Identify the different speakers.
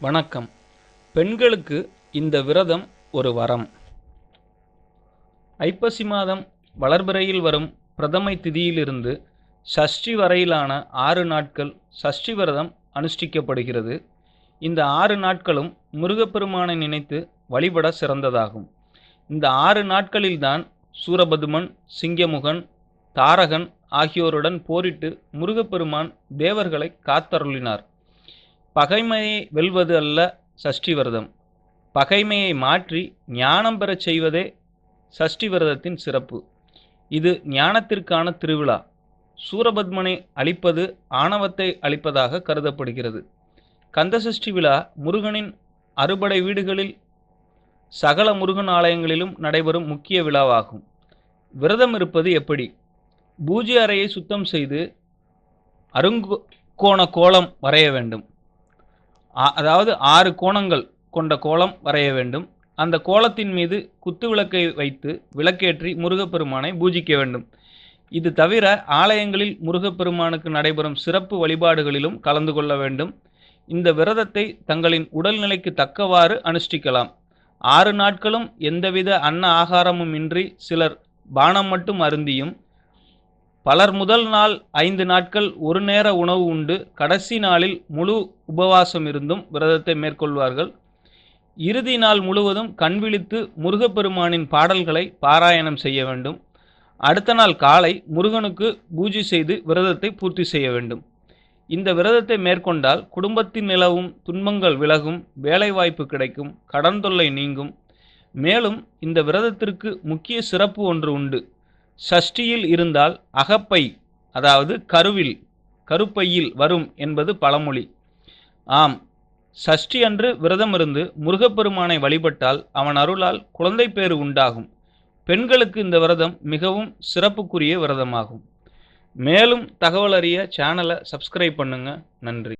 Speaker 1: வணக்கம். பெண்களுக்கு இந்த விரதம் ஒரு வரம். ஐப்பசி மாதம் வளர்பிறையில் வரும் பிரதமை திதியிலிருந்து சஷ்டி வரையிலான ஆறு நாட்கள் சஷ்டி விரதம் அனுஷ்டிக்கப்படுகிறது. இந்த ஆறு நாட்களும் முருகப்பெருமானை நினைத்து வழிபட சிறந்ததாகும். இந்த ஆறு நாட்களில்தான் சூரபதுமன் சிங்கமுகன் தாரகன் ஆகியோருடன் போரிட்டு முருகப்பெருமான் தேவர்களை காத்தருளினார். பகைமையை வெல்வது அல்ல சஷ்டி விரதம். பகைமையை மாற்றி ஞானம் பெறச் செய்வதே சஷ்டி விரதத்தின் சிறப்பு. இது ஞானத்திற்கான திருவிழா. சூரபத்மனை அழிப்பது ஆணவத்தை அழிப்பதாக கருதப்படுகிறது. கந்தசஷ்டி விழா முருகனின் அறுபடை வீடுகளில் சகல முருகன் ஆலயங்களிலும் நடைபெறும் முக்கிய விழாவாகும். விரதம் இருப்பது எப்படி? பூஜை அறையை சுத்தம் செய்து அருங்கோண கோலம் வரைய வேண்டும். அதாவது ஆறு கோணங்கள் கொண்ட கோலம் வரைய வேண்டும். அந்த கோலத்தின் மீது குத்து விளக்கை வைத்து விளக்கேற்றி முருகப்பெருமானை பூஜிக்க வேண்டும். இது தவிர ஆலயங்களில் முருகப்பெருமானுக்கு நடைபெறும் சிறப்பு வழிபாடுகளிலும் கலந்து கொள்ள வேண்டும். இந்த விரதத்தை தங்களின் உடல்நிலைக்கு தக்கவாறு அனுஷ்டிக்கலாம். ஆறு நாட்களும் எந்தவித அன்ன ஆகாரமும் இன்றி சிலர் பானம் மட்டும் அருந்தியும் பலர் முதல் நாள் ஐந்து நாட்கள் ஒரு நேர உணவு உண்டு. கடைசி நாளில் முழு உபவாசம் இருந்தும் விரதத்தை மேற்கொள்வார்கள். இறுதி நாள் முழுவதும் கண் விழித்து முருகப்பெருமானின் பாடல்களை பாராயணம் செய்ய வேண்டும். அடுத்த நாள் காலை முருகனுக்கு பூஜை செய்து விரதத்தை பூர்த்தி செய்ய வேண்டும். இந்த விரதத்தை மேற்கொண்டால் குடும்பத்தில் நிலவும் துன்பங்கள் விலகும் வேலைவாய்ப்பு கிடைக்கும் கடன் தொல்லை நீங்கும். மேலும் இந்த விரதத்திற்கு முக்கிய சிறப்பு ஒன்று உண்டு. சஷ்டியில் இருந்தால் அகப்பை அதாவது கருவில் கருப்பையில் வரும் என்பது பழமொழி. ஆம் சஷ்டி அன்று விரதம் இருந்து முருகப்பெருமானை வழிபட்டால் அவன் அருளால் குழந்தை பேறு உண்டாகும். பெண்களுக்கு இந்த விரதம் மிகவும் சிறப்புக்குரிய விரதமாகும். மேலும் தகவல் அறிய சேனலை சப்ஸ்கிரைப் பண்ணுங்கள் நன்றி.